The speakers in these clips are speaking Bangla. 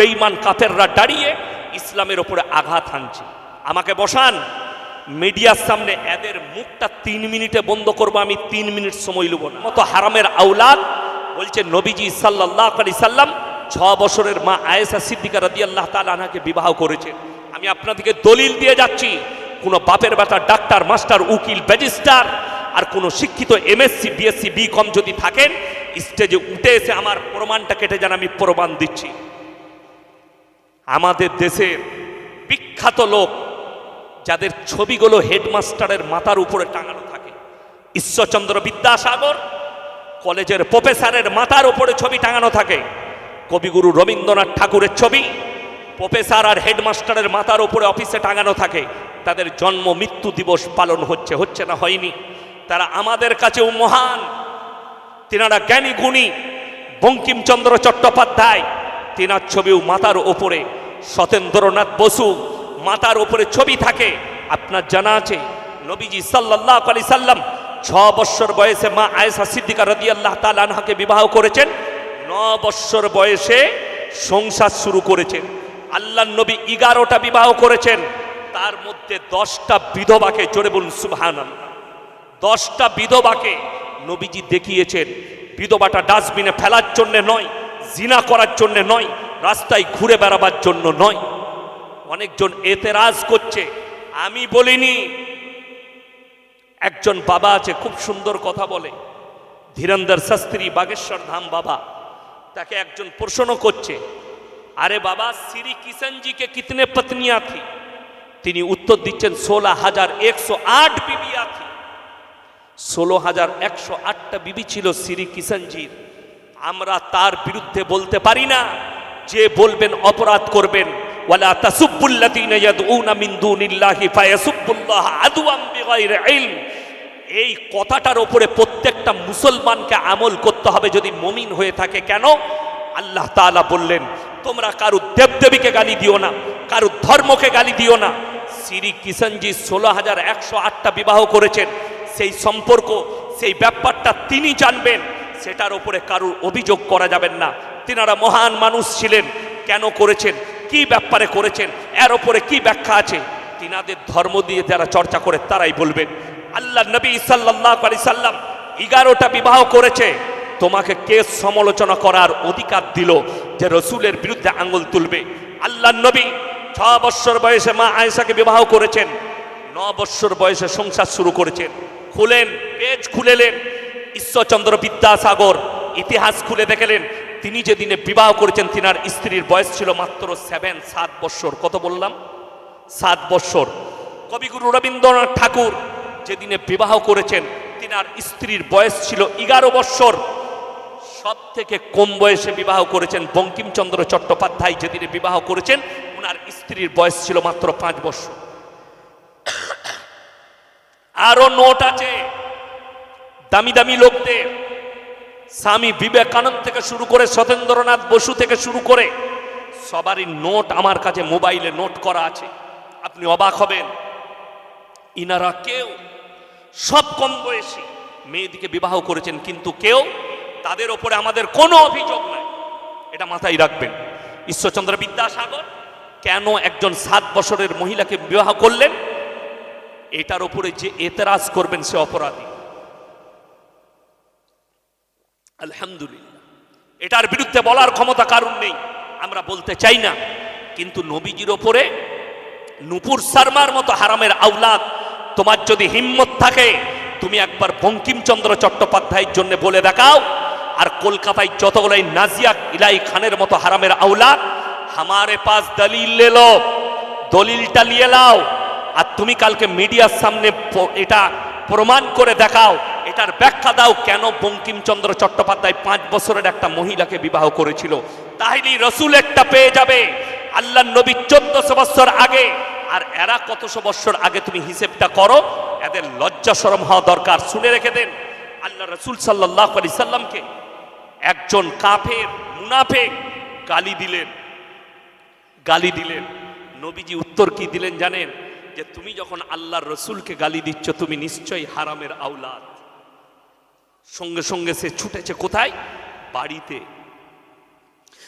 বেইমান কাফেররা দাঁড়িয়ে ইসলামের ওপরে আঘাত হানছে। আমাকে বসান, মিডিয়ার সামনে এদের মুখটা তিন মিনিটে বন্ধ করব, আমি তিন মিনিট সময় নেব না। মতো হারামের আউলাদ বলছে, নবীজি সাল্লাহ আলি সাল্লাম ছ বছরের মা আয়েসা সিদ্দিকা রাদি আল্লাহ তালাকে বিবাহ করেছেন। আমি আপনাদেরকে দলিল দিয়ে যাচ্ছি, কোনো বাপের বেটা ডাক্তার, মাস্টার, উকিল ব্যাজিস্টার আর কোনো শিক্ষিত এমএসসি, বিএসসি বি কম যদি থাকেন, স্টেজে উঠে এসে আমার প্রমাণটা কেটে যান, আমি প্রমাণ দিচ্ছি। আমাদের দেশের বিখ্যাত লোক, যাদের ছবিগুলো হেডমাস্টারের মাথার উপরে টাঙানো থাকে। ঈশ্বরচন্দ্র বিদ্যাসাগর কলেজের প্রফেসরের মাথার উপরে ছবি টাঙানো থাকে। কবিগুরু রবীন্দ্রনাথ ঠাকুরের ছবি প্রফেসর আর হেডমাস্টারের মাথার উপরে অফিসে টাঙানো থাকে। তাদের জন্ম মৃত্যু দিবস পালন হচ্ছে হচ্ছে না হয়নি। তারা আমাদের কাছেও মহান। তিনারা জ্ঞানী গুণী। বঙ্কিমচন্দ্র চট্টোপাধ্যায়, তিনার ছবিও মাথার ওপরে সতেন্দ্রনাথ বসু মাতার ওপরে ছবি থাকে। আপনার জানা আছে, নবীজি সাল্লাহ আলি সাল্লাম ছ বৎসর বয়সে মা আয়েশা সিদ্দিকা রদি আল্লাহ তালানহাকে বিবাহ করেছেন। ন বৎসর বয়সে সংসার শুরু করেছেন। আল্লাহ নবী এগারোটা বিবাহ করেছেন। তার মধ্যে দশটা বিধবাকে চড়ে বলুন সুবহান দশটা বিধবাকে নবীজি দেখিয়েছেন। বিধবাটা ডাস্টবিনে ফেলার জন্যে নয়, জিনা করার জন্যে নয় রাস্তায় ঘুরে বেড়াবার জন্য নয়। অনেকজন এতেরাজ করছে, আমি বলিনি। একজন বাবা আছে, খুব সুন্দর কথা বলে, ধীরেন্দর শাস্ত্রী বাগেশ্বর ধাম বাবা, তাকে একজন প্রশ্ন করছে, আরে বাবা, শ্রী কিষণজিকে কিতনে পত্নিয়া থি? তিনি উত্তর দিচ্ছেন, ষোলো হাজার একশো আট বিবি থি। ষোলো হাজার একশো আটটা বিবি ছিল শ্রী কিষণজির। আমরা তার বিরুদ্ধে বলতে পারি না। যে বলবেন, অপরাধ করবেন। ওয়ালা এই কথাটার উপরে প্রত্যেকটা মুসলমানকে আমল করতে হবে যদি মমিন হয়ে থাকে কেন? আল্লাহ তাআলা বললেন, তোমরা কারু দেবদেবীকে গালি দিও না কারু ধর্মকে গালি দিও না। শ্রী কিষণজি ষোলো হাজার একশো আটটা বিবাহ করেছেন। সেই সম্পর্ক, সেই ব্যাপারটা তিনি জানবেন। সেটার উপরে কারুর অভিযোগ করা যাবেন না। তিনারা মহান মানুষ ছিলেন। কেন করেছেন? কি ব্যাপারে করেছেন? এর ওপরে কি ব্যাখ্যা আছে? তিনাদের ধর্ম দিয়ে যারা চর্চা করে তারাই বলবেন আল্লাহ নবী সাল্লাহ আলি সাল্লাম এগারোটা বিবাহ করেছে। তোমাকে কে সমালোচনা করার অধিকার দিল যে রসুলের বিরুদ্ধে আঙ্গুল তুলবে। আল্লাহ নবী ছ বৎসর বয়সে মা আয়েশাকে বিবাহ করেছেন, ন বৎসর বয়সে সংসার শুরু করেছেন। খুলেন, পেজ খুলেলেন। ঈশ্বরচন্দ্র বিদ্যাসাগর ইতিহাস খুলে দেখলেন তিনি যেদিনে বিবাহ করেছেন, তিনার স্ত্রীর বয়স ছিল মাত্র সেভেন সাত বৎসর। কত বললাম? সাত বৎসর। কবিগুরু রবীন্দ্রনাথ ঠাকুর যেদিনে বিবাহ করেছেন, তিনার স্ত্রীর বয়স ছিল এগারো বৎসর। সব থেকে কম বয়সে বিবাহ করেছেন বঙ্কিমচন্দ্র চট্টোপাধ্যায় যেদিনে বিবাহ করেছেন ওনার স্ত্রীর বয়স ছিল মাত্র পাঁচ বৎসর। আরও নোট আছে। দামি দামি লোকদের স্বামী বিবেকানন্দ থেকে শুরু করে সতেন্দ্রনাথ বসু থেকে শুরু করে সবারই নোট আমার কাছে মোবাইলে নোট করা আছে। আপনি অবাক হবেন। ইনারা কেউ, সব কম বয়সী, মেয়েদিকে বিবাহ করেছেন কিন্তু কেউ তাদের ওপরে আমাদের কোনো অভিযোগ নাই। এটা মাথায় রাখবেন। ঈশ্বরচন্দ্র বিদ্যাসাগর, কেন একজন সাত বছরের মহিলাকে বিবাহ করলেন? এটার ওপরে যে এতরাজ করবেন সে অপরাধী। আলহামদুলিল্লাহ। এটার বিরুদ্ধে বলার ক্ষমতা কারণ নেই, আমরা বলতে চাই না। কিন্তু নবীজির ওপরে নুপুর শর্মার মতো হারামের আউলাদ তোমার যদি হিম্মত থাকে, তুমি একবার বঙ্কিমচন্দ্র চট্টোপাধ্যায়ের জন্য বলে দেখাও, আর কলকাতায় যতগুলাই নাজিয়া ইলাই খানের মতো হারামের আউলাদ হামারে পাস দলিল লে লো, দলিলটা নিয়ে লাও, আর তুমি কালকে মিডিয়ার সামনে এটা প্রমাণ করে দেখাও এটার ব্যাখ্যা দাও কেন বঙ্কিমচন্দ্র চট্টোপাধ্যায় পাঁচ বছরের একটা মহিলাকে বিবাহ করেছিল। তাহলেই রসুল একটা পেয়ে যাবে। আল্লাহ নবী চোদ্দশো বছর আগে। আর এরা কতশো বছর আগে তুমি হিসেবটা করো? এদের লজ্জা সরম হওয়া দরকার। শুনে রেখে দেন। আল্লাহ রসুল সাল্লাহ আলি সাল্লামকে একজন কাফের মুনাফে গালি দিলেন। গালি দিলেন। নবীজি উত্তর কি দিলেন জানেন? যে তুমি যখন আল্লাহর রসুলকে গালি দিচ্ছ, তুমি নিশ্চয়ই হারামের আওলাদ। সঙ্গে সঙ্গে সে ছুটেছে কোথায়? বাড়িতে।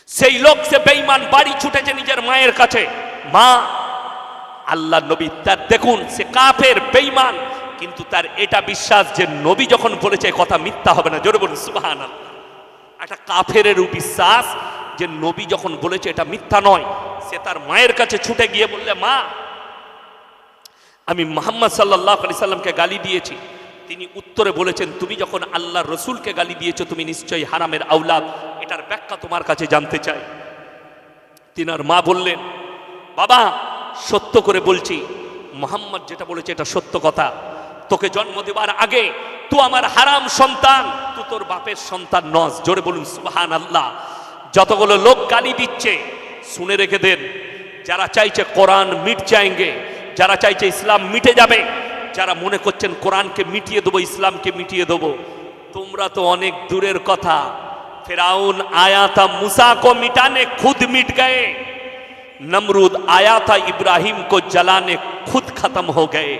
সেই লোক, সে বেইমান বাড়ি ছুটেছে নিজের মায়ের কাছে। মা, আল্লাহ নবী তার, দেখুন, সে কাফের, বেঈমান, কিন্তু তার এটা বিশ্বাস যে নবী যখন বলেছে কথা মিথ্যা হবে না। জোরে বলুন সুবাহান একটা কাফেরের বিশ্বাস যে নবী যখন বলেছে এটা মিথ্যা নয়, সে তার মায়ের কাছে ছুটে গিয়ে বললে, মা, আমি মোহাম্মদ সাল্লাহ আলি সাল্লামকে গালি দিয়েছি। তিনি উত্তরে বলেছেন, তুমি যখন আল্লাহ রসুলকে গালি দিয়েছ, তুমি নিশ্চয়ই হারামের আউলাদ এটার ব্যাখ্যা তোমার কাছে জানতে চাই। তিনার মা বললেন, বাবা, সত্য করে বলছি। মোহাম্মদ যেটা বলেছে, এটা সত্য কথা। তোকে জন্ম দেবার আগে তু আমার হারাম সন্তান তুই তোর বাপের সন্তান নস। জোরে বলুন সুবাহান আল্লাহ যতগুলো লোক গালি দিচ্ছে, শুনে রেখে দেন। যারা চাইছে কোরআন মিট চাইঙ্গে, যারা চাইছে ইসলাম মিটে যাবে যারা মনে করছেন কোরআনকে মিটিয়ে দেবো ইসলামকে মিটিয়ে দেবো তোমরা তো অনেক দূরের কথা ফেরাউন आया था मूसा को मिटाने खुद मिट गए नमरूद आया था इब्राहिम को जलाने खुद खत्म हो गए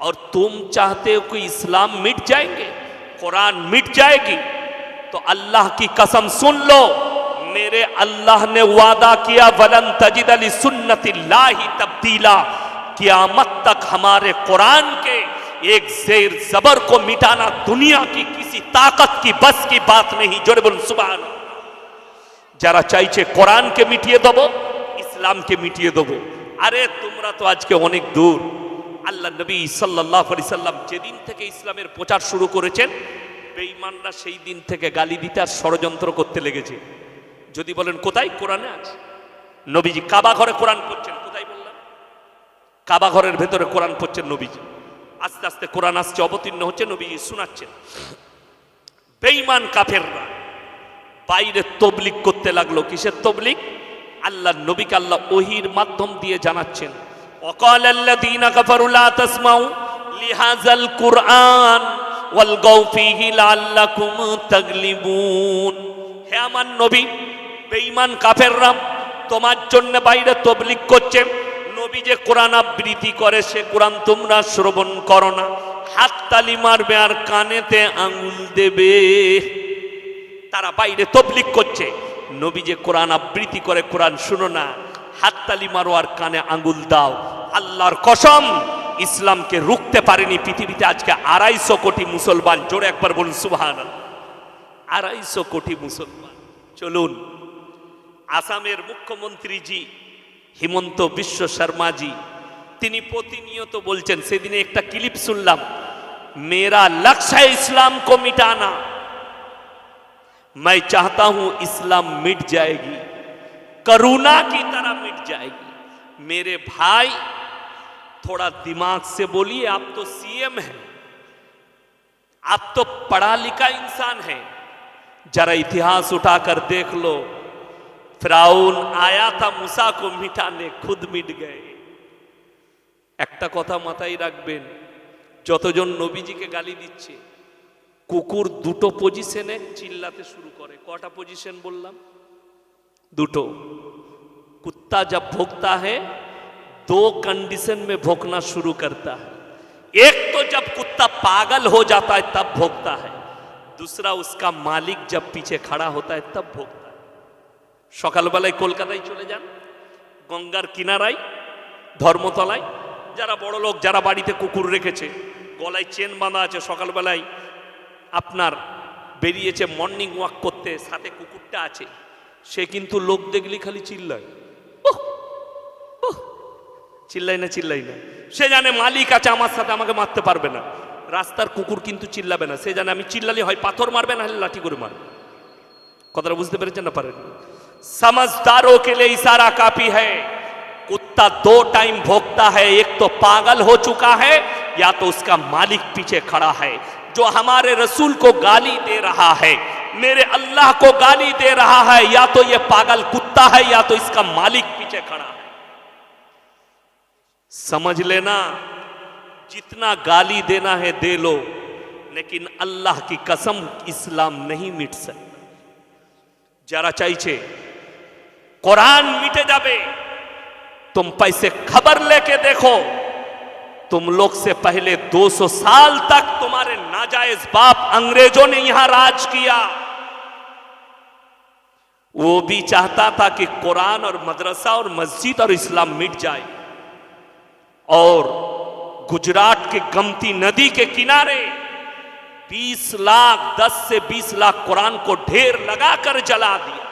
और तुम चाहते हो कि इस्लाम मिट जाएंगे कुरान मिट जाएगी तो अल्लाह की कसम सुन लो मेरे अल्लाह ने वादा किया वलन तजिद अली सुन्नतिल्लाहि तब्दीला कियामत तक हमारे कुरान के एक जेर जबर को मिटाना दुनिया की किसी ताकत की बस की बात नहीं जोरे बोलूं सुबह যারা চাইছে কোরআনকে মিটিয়ে দেবো ইসলামকে মিটিয়ে দেবো আরে তোমরা তো আজকে অনেক দূর আল্লাহ নবী সাল্লাহ আলি সাল্লাম যেদিন থেকে ইসলামের প্রচার শুরু করেছেন বেঈমানরা সেই দিন থেকে গালি দিতে আর ষড়যন্ত্র করতে লেগেছে যদি বলেন কোথায় কোরআনে আছে নবীজি কাবা ঘরে কোরআন পড়ছেন কোথায় বললাম কাবা ঘরের ভেতরে কোরআন পড়ছেন নবীজি। আস্তে আস্তে কোরআন আসছে, অবতীর্ণ হচ্ছে, নবীজি শোনাচ্ছেন। বেইমান কাফেররা বাইরে তবলিক করতে লাগল। কিসের তবলিক আল্লাহ নবীকে আল্লাহ ওহির মাধ্যম দিয়ে জানাচ্ছেন। অকল আল্লাহ দিন তাসমাউ লিহাজাল কোরআন হে আমার নবী, বেঈমান কাফেররা, তোমার জন্য বাইরে তবলিক করছে। নবী যে কোরআন আবৃত্তি করে, সে কোরআন তোমরা শ্রবণ করো না। হাত তালি মারবে আর কানেতে আঙুল দেবে। তারা বাইরে তবলিক করছে। নবী যে কোরআন আবৃত্তি করে, কোরআন শুনো না। হাততালি মারো আর কানে আঙ্গুল দাও। আল্লাহর কসম, ইসলামকে রুখতে পারেনি পৃথিবীতে আজকে আড়াইশো কোটি মুসলমান। জোরে একবার বলুন সুবহান আড়াইশো কোটি মুসলমান। চলুন, আসামের মুখ্যমন্ত্রীজি হিমন্ত বিশ্ব শর্মাজি তিনি প্রতিনিয়ত বলছেন সেদিনে একটা ক্লিপ শুনলাম মেরা লক্ষ্য है इस्लाम को मिटाना मैं चाहता हूं इस्लाम मिट जाएगी करुणा की तरह मिट जाएगी मेरे भाई थोड़ा दिमाग से बोलिए आप तो सीएम हैं आप तो पढ़ा लिखा इंसान है जरा इतिहास उठाकर देख लो ফ্রাউন আয়া থা মুসা কো মিটানে খুদ মিট গয়ে একটা কথা মাথায় রাখবেন যতজন নবীজিকে গালি দিচ্ছে কুকুর দুটো পজিশনে চিল্লাতে শুরু করে কটা পজিশন বললাম দুটো कुत्ता जब भोंकता है दो कंडीशन में भोंकना शुरू करता है एक तो जब कुत्ता पागल हो जाता है तब भोंकता है दूसरा उसका मालिक जब पीछे खड़ा होता है तब भोंकता है সকালবেলায় কলকাতায় চলে যান, গঙ্গার কিনারায়, ধর্মতলায়। যারা বড় লোক, যারা বাড়িতে কুকুর রেখেছে, গলায় চেন বাঁধা আছে, সকালবেলায় আপনার বেরিয়েছে মর্নিং ওয়াক করতে, সাথে কুকুরটা আছে, সে কিন্তু লোক দেখলি খালি চিল্লায়। চিল্লাই না চিল্লাই না। সে জানে মালিক আছে, আমার সাথে আমাকে মারতে পারবে না। রাস্তার কুকুর কিন্তু চিল্লাবে না। সে জানে আমি চিল্লালে হয় পাথর মারবে, না হলে লাঠি করে মারবে। কথাটা বুঝতে পেরেছেন না পারেন समझदारों के लिए इशारा काफ़ी है। कुत्ता दो टाइम भोगता है, एक तो पागल हो चुका है, या तो उसका मालिक पीछे खड़ा है, जो हमारे रसूल को गाली दे रहा है, मेरे अल्लाह को गाली दे रहा है, या तो यह पागल कुत्ता है, या तो इसका मालिक पीछे खड़ा है। समझ लेना, जितना गाली देना है दे लो, लेकिन अल्लाह की कसम इस्लाम नहीं मिट सकता। जरा चाहिए कुरान मिटे जाबे तुम पैसे खबर लेके देखो तुम लोग से पहले 200 साल तक तुम्हारे नाजायज बाप अंग्रेज़ों ने यहाँ राज किया वो भी चाहता था कि कुरान और मदरसा और मस्जिद और इस्लाम मिट जाए और गुजरात के गमती नदी के किनारे 20 लाख 10 से 20 लाख कुरान को ढेर लगाकर जला दिया।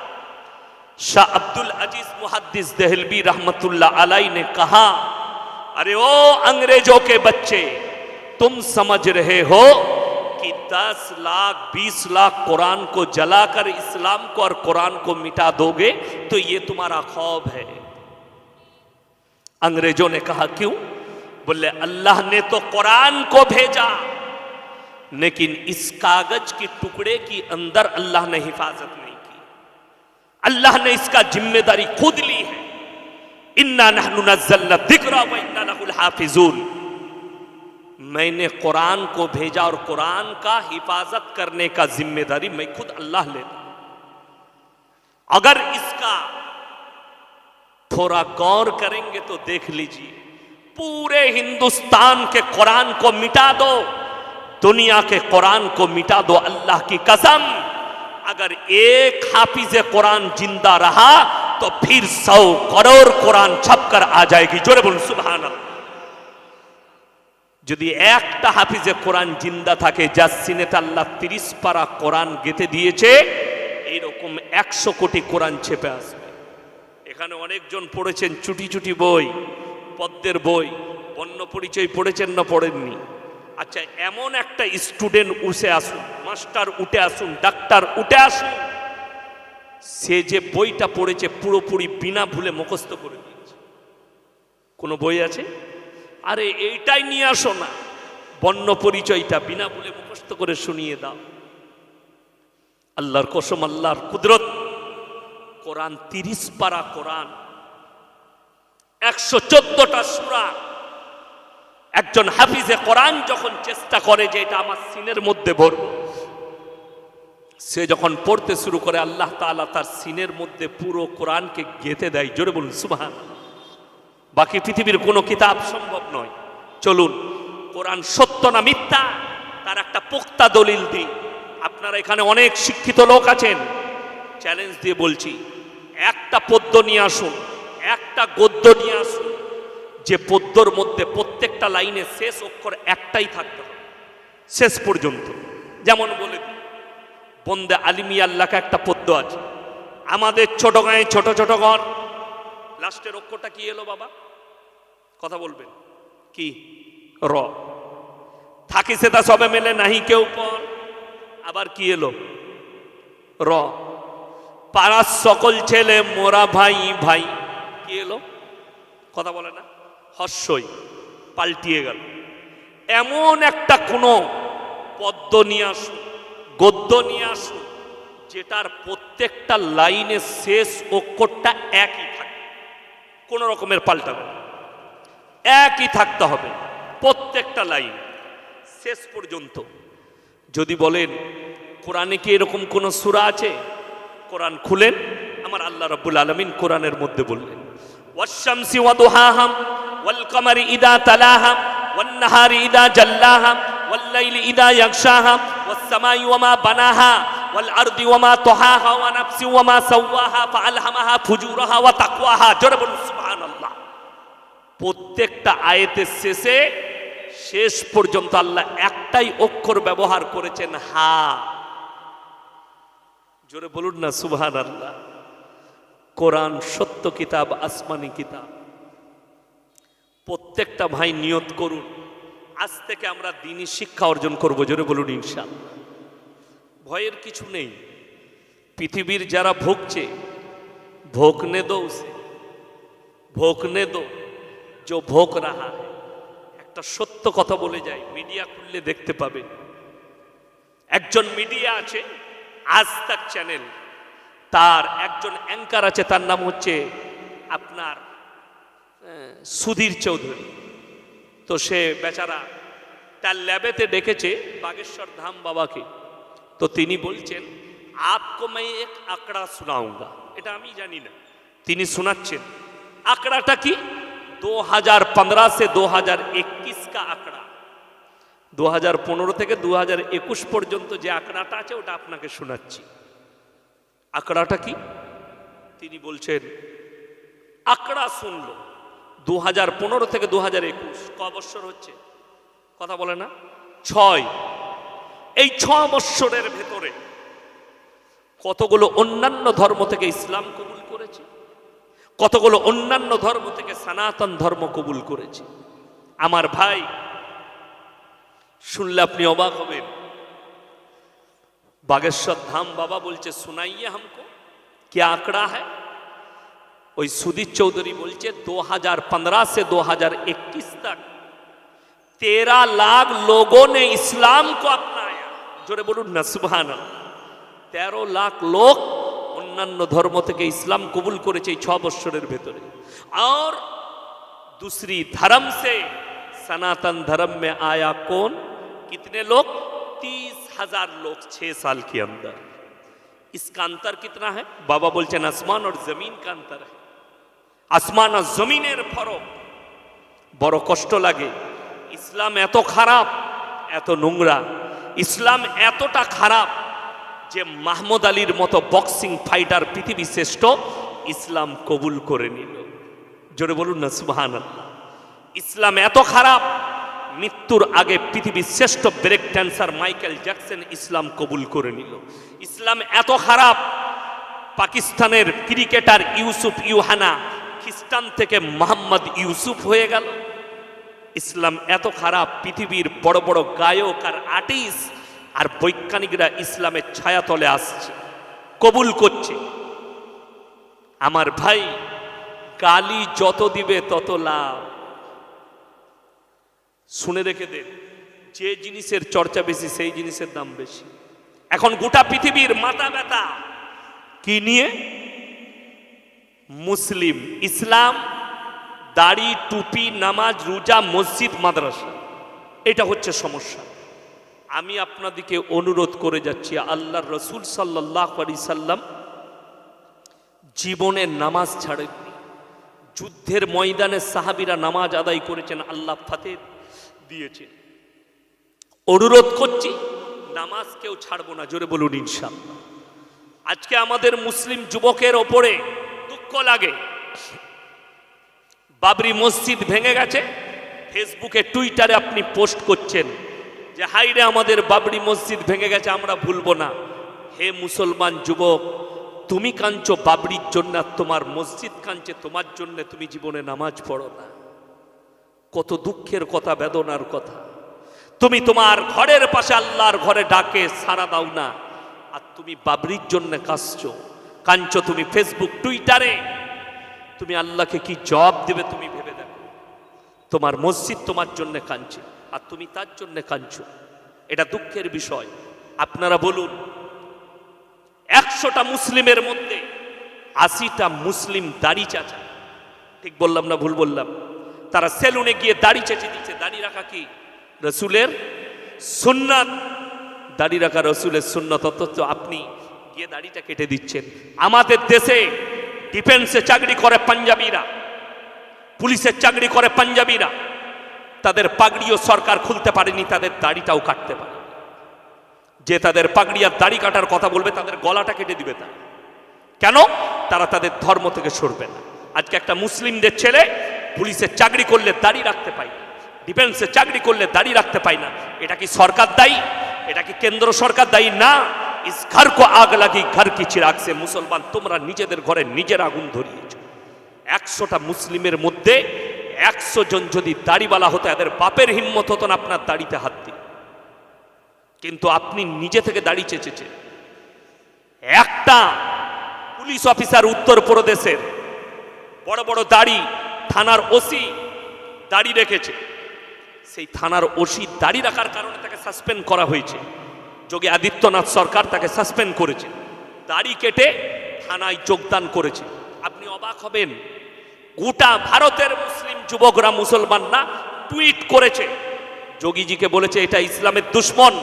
शाह अब्दुल अज़ीज़ मुहद्दिस दहलवी रहमतुल्लाह अलैह ने कहा, अरे ओ अंग्रेज़ों के बच्चे, तुम समझ रहे हो कि 10 लाख 20 लाख कुरान को जलाकर इस्लाम को और कुरान को मिटा दोगे तो ये तुम्हारा खौफ है। अंग्रेज़ों ने कहा, क्यों? बोले, अल्लाह ने तो कुरान को भेजा, लेकिन इस कागज़ के टुकड़े के अंदर अल्लाह ने हिफाजत की अल्लाह ने इसका ज़िम्मेदारी खुद ली है। इन्ना नहनु नज़्ज़लना दिक्रा व इन्ना हाफिजून। मैंने कुरान को भेजा और कुरान का हिफाजत करने का ज़िम्मेदारी मैं खुद अल्लाह लेता। अगर इसका थोड़ा गौर करेंगे तो देख लीजिए, पूरे हिंदुस्तान के कुरान को मिटा दो, दुनिया के कुरान को मिटा दो, अल्लाह की कसम। अगर एक हाफिज कुरान जिंदा रहा तो फिर सौ करोड़ कुरान छपकर आ जाएगी जोरे बोलून सुबहान अल्लाह। যদি একটা হাফিজে কোরআন জিন্দা থাকে যার সিনেতে আল্লাহ তিরিশ পারা কোরআন গেতে দিয়েছে এইরকম একশো কোটি কোরআন ছেপে আসবে এখানে অনেকজন পড়েছেন চুটি চুটি বই পদ্মের বই বন্য পরিচয় পড়েছেন না পড়েননি আচ্ছা এমন একটা স্টুডেন্ট উঠে আসুন মাস্টার উঠে আসুন ডাক্তার উঠে আসুন। সে যে বইটা পড়েছে পুরোপুরি বিনা ভুলে মুখস্থ করে দিয়েছে। কোনো বই আছে? আরে, এইটাই নিয়ে আসো না। বন্য পরিচয়টা বিনা ভুলে মুখস্থ করে শুনিয়ে দাও। আল্লাহর কসম, আল্লাহর কুদরত। কোরআন তিরিশ পারা কোরআন। একশো চোদ্দটা সুরা। একজন হাফিজে কোরআন যখন চেষ্টা করে যে এটা আমার সিনের মধ্যে ভরব, সে যখন পড়তে শুরু করে আল্লাহ তাআলা তার সিনের মধ্যে পুরো কোরআনকে গেঁথে দেয়, জোরে বলুন, সুবহান। বাকি পৃথিবীর কোনো কিতাব সম্ভব নয়। চলুন, কোরআন সত্য না মিথ্যা, তার একটা পোক্তা দলিল দিই। আপনারা এখানে অনেক শিক্ষিত লোক আছেন। চ্যালেঞ্জ দিয়ে বলছি, একটা পদ্য নিয়ে আসুন, একটা গদ্য নিয়ে আসুন যে পদ্যর মধ্যে প্রত্যেকটা লাইনে শেষ অক্ষর একটাই থাকতে হবে শেষ পর্যন্ত। যেমন বলে বন্দে আলিমি আল্লাহকে একটা পদ্য আছে। আমাদের ছোট গায়ে ছোট ছোট ঘর। লাস্টের অক্ষরটা কি এলো বাবা? কথা বলবেন। কি? র। থাকি সে তা সবে মেলে নাহি কেউ পর। আবার কি এলো? র। পাড়ার সকল ছেলে মোরা ভাই ভাই। কি এলো? কথা বলে না? হর্ষই পাল্টিয়ে গেল। এমন একটা কোনো পদ্য নিয়ে আসুন গদ্য নিয়ে আসুন যেটার প্রত্যেকটা লাইনের শেষ অক্ষরটা একই থাকে। কোনো রকমের পাল্টাবে। একই থাকতে হবে প্রত্যেকটা লাইন শেষ পর্যন্ত। যদি বলেন, কোরআনে কি এরকম কোন সূরা আছে? কোরআন খুলেন, আমার আল্লাহ রাব্বুল আলামিন কোরআনের মধ্যে বললেন, ওয়াশ-শামসি ওয়াদুহাহা ওয়াল কামারি ইদা তালাহা, ওয়ান নাহারি ইদা জাল্লাহা, ওয়াল লাইলি ইদা ইয়াগশাহা, ওয়াস সামাই ওয়ামা বানাহা, ওয়াল আরদি ওয়ামা ওয়ামা সাওয়াহা, ফাআলহামাহা ফুজুরাহা ওয়া তাকওয়াহা। জোরে বলুন, সুবহানাল্লাহ। প্রত্যেকটা আয়াতের শেষে শেষ পর্যন্ত আল্লাহ একটাই অক্ষর ব্যবহার করেছেন, হা। জোরে বলুন না সুবহান আল্লাহ কোরআন সত্য কিতাব, আসমানি কিতাব। প্রত্যেকটা ভাই নিয়ত করুন। আজ থেকে আমরা দিনই শিক্ষা অর্জন করব, জোরে বলুন ইনশাআল্লাহ। ভয়ের কিছু নেই। পৃথিবীর যারা ভুগছে ভোগনে দো উসে। ভোগনে দো जो ভোগ রাহা একটা সত্য কথা বলে যায় মিডিয়া খুললে দেখতে পাবে। একজন মিডিয়া আছে, আজ তাক চ্যানেল। তার একজন অ্যাঙ্কার আছে, তার নাম হচ্ছে আপনার সুধীর চৌধুরী। তো সে বেচারা তার ল্যাবেতে ডেকেছে বাগেশ্বর ধাম বাবাকে। তো তিনি বলছেন আপকো মাই এক আঁকড়া শোনাউঙ্গা এটা আমি জানি না। তিনি শোনাচ্ছেন আকড়াটা কি? দু হাজার পনেরো সে দু হাজার একুশ কা আঁকড়া দু হাজার পনেরো থেকে দু হাজার একুশ পর্যন্ত যে আঁকড়াটা আছে, ওটা আপনাকে শোনাচ্ছি। আঁকড়াটা কি? তিনি বলছেন, আঁকড়া শুনলো। দু পনেরো থেকে দু হাজার একুশ, ক বৎসর হচ্ছে? কথা বলে না? ছয়। এই ছ বৎসরের ভেতরে কতগুলো অন্যান্য ধর্ম থেকে ইসলাম কবুল করেছে? কতগুলো অন্যান্য ধর্ম থেকে সনাতন ধর্ম কবুল করেছে? আমার ভাই, শুনলে আপনি অবাক হবেন। বাগেশ্বর ধাম বাবা বলছে শোনাইয়ে হামকো কে আঁকড়া হ্যায়? ওই সুদীপ চৌধুরী বলছে 2015 से 2021 तक तेरह लाख लोगों ने इस्लाम को अपनाया জোরে বলুন না সুবহান তেরো লাখ লোক অন্যান্য ধর্ম থেকে ইসলাম কবুল করেছে এই ছ বৎসরের ভেতরে আর दूसरी धर्म से सनातन धर्म में आया कौन कितने लोग तीस हजार लोग छह साल के अंदर इसका अंतर कितना है बाबा बोलचे आसमान और जमीन का अंतर है আসমান আর জমিনের ফরক। বড় কষ্ট লাগে। ইসলাম এত খারাপ, এত নোংরা। ইসলাম এতটা খারাপ যে মাহমুদ আলীর মতো বক্সিং ফাইটার পৃথিবী শ্রেষ্ঠ, ইসলাম কবুল করে নিল। জোরে বলুন না সুবহান ইসলাম এত খারাপ, মৃত্যুর আগে পৃথিবীর শ্রেষ্ঠ ব্রেক ড্যান্সার মাইকেল জ্যাকসন ইসলাম কবুল করে নিল। ইসলাম এত খারাপ, পাকিস্তানের ক্রিকেটার ইউসুফ ইউহানা খ্রিস্টান থেকে মোহাম্মদ ইউসুফ হয়ে গেল। ইসলাম এত খারাপ, পৃথিবীর বড় বড় গায়ক আর আর্টিস্ট আর বৈজ্ঞানিকরা ইসলামের ছায়াতলে আসছে, কবুল করছে। আমার ভাই, গালি যত দিবে তত লাভ। শুনে রেখে দেন যে জিনিসের চর্চা বেশি সেই জিনিসের দাম বেশি। এখন গোটা পৃথিবীর মাথা ব্যথা। কি নিয়ে? মুসলিম, ইসলাম, দাড়ি, টুপি, নামাজ, রোজা, মসজিদ, মাদ্রাসা। এটা হচ্ছে সমস্যা। আমি আপনাদেরকে অনুরোধ করে যাচ্ছি, আল্লাহর রসুল সাল্লাহ সাল্লাম জীবনে নামাজ ছাড়েননি যুদ্ধের ময়দানে সাহাবিরা নামাজ আদায় করেছেন, আল্লাহ ফাতে দিয়েছেন। অনুরোধ করছি, নামাজ কেউ ছাড়বো না, জোরে বলুন ইনশাল্লাহ আজকে আমাদের মুসলিম যুবকের ওপরে দুঃখ লাগে। বাবরি মসজিদ ভেঙে গেছে। ফেসবুকে, টুইটারে আপনি পোস্ট করছেন যে হাইরে আমাদের বাবরি মসজিদ ভেঙে গেছে, আমরা ভুলবো না। হে মুসলমান যুবক, তুমি কাঁদছো, বাবরির জন্য তোমার মসজিদ কাঁদছে, তোমার জন্য তুমি জীবনে নামাজ পড়ো না। কত দুঃখের কথা, বেদনার কথা। তুমি তোমার ঘরের পাশে আল্লাহর ঘরে ডাকে সারা দাও না, আর তুমি বাবরির জন্য কাঁদছো। কাঁদছো তুমি ফেসবুক টুইটারে তুমি আল্লাহকে কি জবাব দেবে তুমি ভেবে দেখো। তোমার মসজিদ তোমার জন্য কাঁদছে, আর তুমি তার জন্য কাঁদছো। এটা দুঃখের বিষয়। আপনারা বলুন, একশোটা মুসলিমের মধ্যে আশিটা মুসলিম দাড়ি চাচা। ঠিক বললাম না ভুল বললাম? তারা সেলুনে গিয়ে দাড়ি চেঁচে দিচ্ছে। দাড়ি রাখা কি? রসুলের সুন্নাত। দাড়ি রাখা রসুলের সুন্নত, অথচ আপনি গিয়ে দাড়িটা কেটে দিচ্ছেন। আমাদের দেশে ডিফেন্সে চাকরি করে পাঞ্জাবিরা, পুলিশের চাকরি করে পাঞ্জাবিরা। তাদের পাগড়িও সরকার খুলতে পারেনি, তাদের দাড়িটাও কাটতে পারে যে তাদের পাগড়ি আর দাড়ি কাটার কথা বলবে, তাদের গলাটা কেটে দিবে তারা। কেন? তারা তাদের ধর্ম থেকে সরবে না। আজকে একটা মুসলিমদের ছেলে পুলিশের চাকরি করলে দাড়ি রাখতে পায় না। ডিফেন্সে চাকরি করলে দাড়ি রাখতে পায় না। এটা কি সরকার দায়ী? এটা কি কেন্দ্র সরকার দায়ী? না। ইস ঘর কো আগ লাগি ঘর কি চিরাগ সে মুসলমান তোমরা নিজেদের ঘরে নিজের আগুন ধরিয়েছ একশোটা মুসলিমের মধ্যে একশো জন যদি দাড়িওয়ালা হতো এদের বাপের হিম্মত হতো না আপনার দাড়িতে হাত দিয়ে কিন্তু আপনি নিজে থেকে দাড়ি চেঁচেছেন একটা পুলিশ অফিসার উত্তর প্রদেশের বড় বড় দাড়ি থানার ওসি দাড়ি রেখেছে। সেই থানার ওসি দাড়ি রাখার কারণে তাকে সাসপেন্ড করা হয়েছে। যোগী আদিত্যনাথ সরকার তাকে সাসপেন্ড করেছে। দাড়ি কেটে থানায় যোগদান করেছে। আপনি অবাক হবেন, গোটা ভারতের মুসলিম যুবকরা মুসলমান না টুইট করেছে। যোগীজিকে বলেছে, এটা ইসলামের দুশ্মন।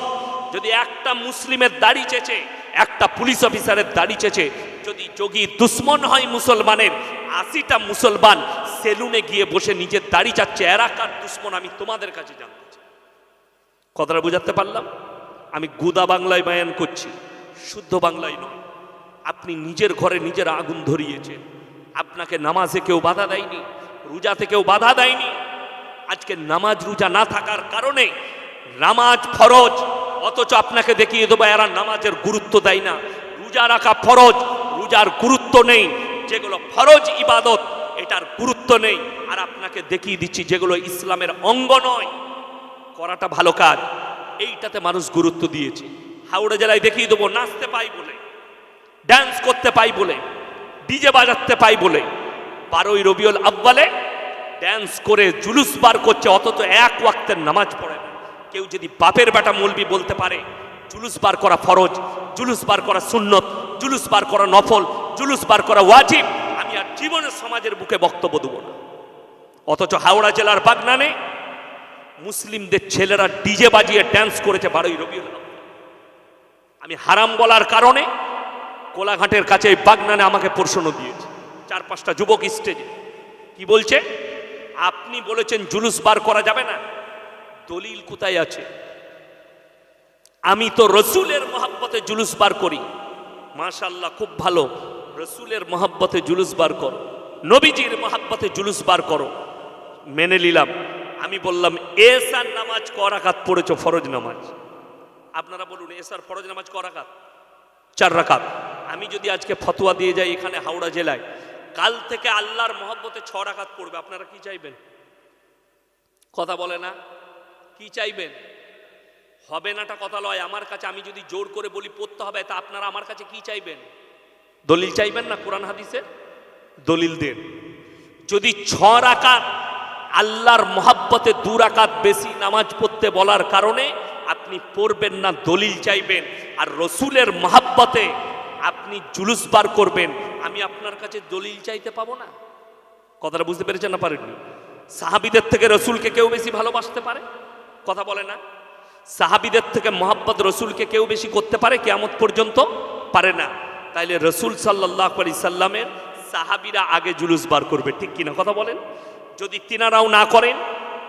যদি একটা মুসলিমের দাড়ি চেয়েছে একটা পুলিশ অফিসারের দাড়ি চেয়েছে যদি যোগী দুশ্মন হয় মুসলমানের, আশিটা মুসলমান সেলুনে গিয়ে বসে নিজের দাড়ি চাচ্ছে এরা কার দুশ্মন আমি তোমাদের কাছে জানতে চাই। কথাটা বুঝাতে পারলাম? আমি গুদা বাংলায় বায়ান করছি, শুদ্ধ বাংলায় নয়। আপনি নিজের ঘরে নিজের আগুন ধরিয়েছেন। আপনাকে নামাজে কেউ বাধা দেয়নি, রোজাতে কেউ বাধা দেয়নি। আজকে নামাজ রোজা না থাকার কারণে নামাজ ফরজ, অথচ আপনাকে দেখিয়ে দেবো এরা নামাজের গুরুত্ব দেয় না। রোজা রাখা ফরজ, রোজার গুরুত্ব নেই। যেগুলো ফরজ ইবাদত, এটার গুরুত্ব নেই। আর আপনাকে দেখিয়ে দিচ্ছি যেগুলো ইসলামের অঙ্গ নয়। করাটা ভালো কাজ। এইটাতে মানুষ গুরুত্ব দিয়েছে। হাওড়া জেলায় দেখিয়ে দেবো, নাচতে পাই বলে ড্যান্স করতে পাই বলে ডিজে বাজাতে পাই বলে, বারোই রবিউল আব্বালে ড্যান্স করে জুলুস বার করছে, অথচ এক ওয়াক্তের নামাজ পড়ে না। কেউ যদি বাপের বেটা মলবি বলতে পারে, জুলুস বার করা ফরজ, জুলুস বার করা সুন্নত, জুলুস বার করা নফল, জুলুস বার করা ওয়াজিব, আমি আর জীবনের সমাজের বুকে বক্তব্য দেবো না। অথচ হাওড়া জেলার বাগনানে মুসলিমদের ছেলেরা ডিজে বাজিয়ে ড্যান্স করেছে বারোই রবিউল আমি হারাম বলার কারণে কোলাঘাটের কাছে এই বাগনানে আমাকে প্রশ্ন দিয়েছে। চার পাঁচটা যুবক স্টেজে কি বলছে? আপনি বলেছেন জুলুস বার করা যাবে না। দলিল কোথায় আছে? আমি তো রসুলের মহাব্বতে জুলুস বার করি। মাশাল্লাহ খুব ভালো। রসুলের মহাব্বতে জুলুস বার করো। নবীজির মহাব্বতে জুলুস বার করো। মেনে নিলাম। আমি বললাম, এসার নামাজ ক রাকাত পড়েছো? ফরজ নামাজ। আপনারা বলুন, এসার ফরজ নামাজ করাকাত চার রাকাত। আমি যদি আজকে ফতোয়া দিয়ে যাই এখানে হাওড়া জেলায়, কাল থেকে আল্লাহর মহব্বতে ছ রাকাত পড়বে। আপনারা কি চাইবেন? কথা বলে না? কি চাইবেন? হবে নাটা কথা লয়। আমার কাছে আমি যদি জোর করে বলি, পড়তে হবে, তা আপনারা আমার কাছে কি চাইবেন? দলিল চাইবেন না কোরআন হাদিসে দলিল দেন। যদি ছ রাকাত আল্লাহর মহাব্বতে দু রাকাত বেশি নামাজ পড়তে বলার কারণে আপনি পড়বেন না, দলিল চাইবেন। আর রসুলের মহাব্বতে আপনি জুলুস বার করবেন। আমি আপনার কাছে দলিল চাইতে পাবো না? কথাটা বুঝতে পেরেছেন না পারেননি? সাহাবিদের থেকে রসুলকে কেউ বেশি ভালোবাসতে পারে? কথা বলে না। সাহাবিদের থেকে মোহাব্বত রসুলকে কেউ বেশি করতে পারে? কেয়ামত পর্যন্ত পারে না। তাইলে রসুল সাল্লাহ আলি সাল্লামের সাহাবিরা আগে জুলুস বার করবে। ঠিক কিনা কথা বলেন? যদি তিনারাও না করেন,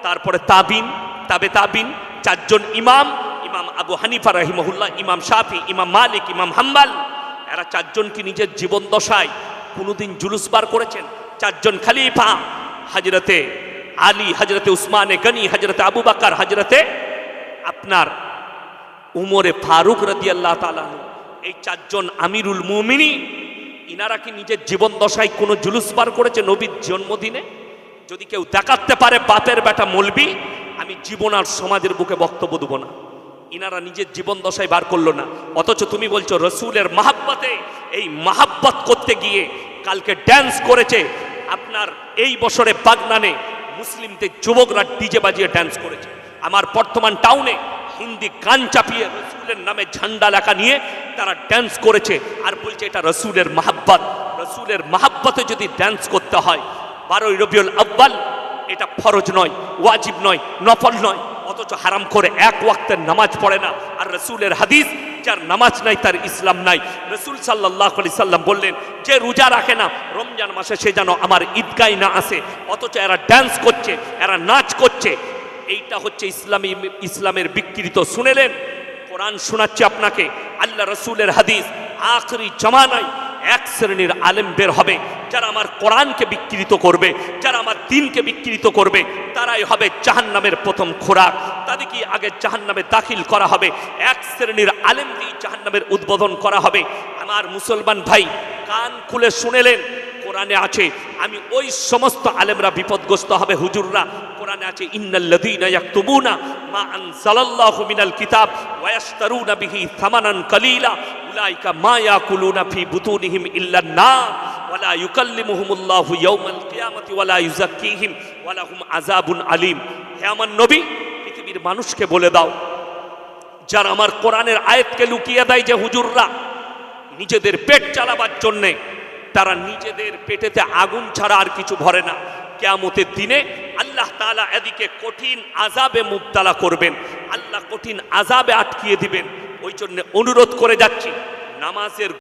তারপরে তাবিন, তাবে তাবিন, চারজন ইমাম ইমাম আবু হানিফা রহিমহুল্লাহ, ইমাম শাফি, ইমাম মালিক, ইমাম হাম্বাল, এরা চারজন কি নিজের জীবন দশায় কোনোদিন জুলুস বার করেছেন? চারজন খালিফা, হাজরতে আলী, হজরতে উসমানে গনি, হজরতে আবু বাকার, হজরতে আপনার উমরে ফারুক রদি আল্লাহ তালানু এই চারজন আমিরুল মুমিনী ইনারা কি নিজের জীবন দশায় কোনো জুলুস বার করেছে নবীর জন্মদিনে? যদি কেউ দেখাতে পারে বাপের বেটা মলবি, আমি জীবন আর সমাজের বুকে বক্তব্য দেবো না। ইনারা নিজের জীবন দশায় বার করল না। অথচ তুমি বলছো, রসুলের মাহাব্বতে এই মাহাব্বত করতে গিয়ে কালকে ড্যান্স করেছে। আপনার এই বছরে বাগনানে মুসলিমদের যুবকরা ডিজে বাজিয়ে ড্যান্স করেছে। আমার বর্তমান টাউনে হিন্দি গান চাপিয়ে রসুলের নামে ঝান্ডা লেখা নিয়ে তারা ড্যান্স করেছে। আর বলছে, এটা রসুলের মাহাব্বত। রসুলের মাহাব্বতে যদি ড্যান্স করতে হয় বারোই রবিউল আব্বাল এটা ফরজ নয়, ওয়াজিব নয়, নফল নয়, অথচ হারাম করে এক ওয়াক্তের নামাজ পড়ে না। আর রসুলের হাদিস, যার নামাজ নাই, তার ইসলাম নাই। রসুল সাল্লাহ আলি সাল্লাম বললেন, যে রোজা রাখে না, রমজান মাসে সে যেন আমার ঈদগায় না আসে, অথচ এরা ড্যান্স করছে, এরা নাচ করছে। এইটা হচ্ছে ইসলামী, ইসলামের বিকৃত। শুনেলেন? কোরআন শোনাচ্ছে আপনাকে। আল্লাহ রসুলের হাদিস, আখরি জমানায় এক শ্রেণির আলেম বের হবে, যারা আমার কোরআনকে বিকৃত করবে, যারা আমার দিনকে বিকৃত করবে, তারাই হবে জাহান্নামের প্রথম খোরাক। তাদেরকে আগে জাহান্নামে দাখিল করা হবে, এক শ্রেণির আলেম দিয়ে জাহান্নামের উদ্বোধন করা হবে। আমার মুসলমান ভাই, কান খুলে শুনেলেন, কোরআনে আছে, আমি ওই সমস্ত আলেমরা বিপদগ্রস্ত হবে, হুজুররা কোরআনে আছে, ইন্নাল্লাযীনা ইয়াকতুবুনা মা আনজালাল্লাহু মিনাল কিতাব ওয়া ইয়াশতারুনা বিহি থামানান কালীলা, উলাইকা মা ইয়াকুলুনা ফি বুতুনিহিম ইল্লান নার ওয়া লা ইউকাল্লিমুহুমুল্লাহু ইয়াওমাল কিয়ামাতি ওয়া লা ইউযাক্কিহিম ওয়া লাহুম আযাবুন আলীম। হে আমার নবী, পৃথিবীর মানুষকে বলে দাও, যারা আমার কোরআনের আয়াতকে লুকিয়ে দেয় যে হুজুররা, নিজেদের পেট চালাবার জন্যে, তারা নিজেদের পেটেতে আগুন ছাড়া আর কিছু ভরে না। কেয়ামতের দিনে আল্লাহ তালা এদিকে কঠিন আজাবে মুবতালা করবেন। আল্লাহ কঠিন আজাবে আটকিয়ে দিবেন। ওই জন্য অনুরোধ করে যাচ্ছি, নামাজের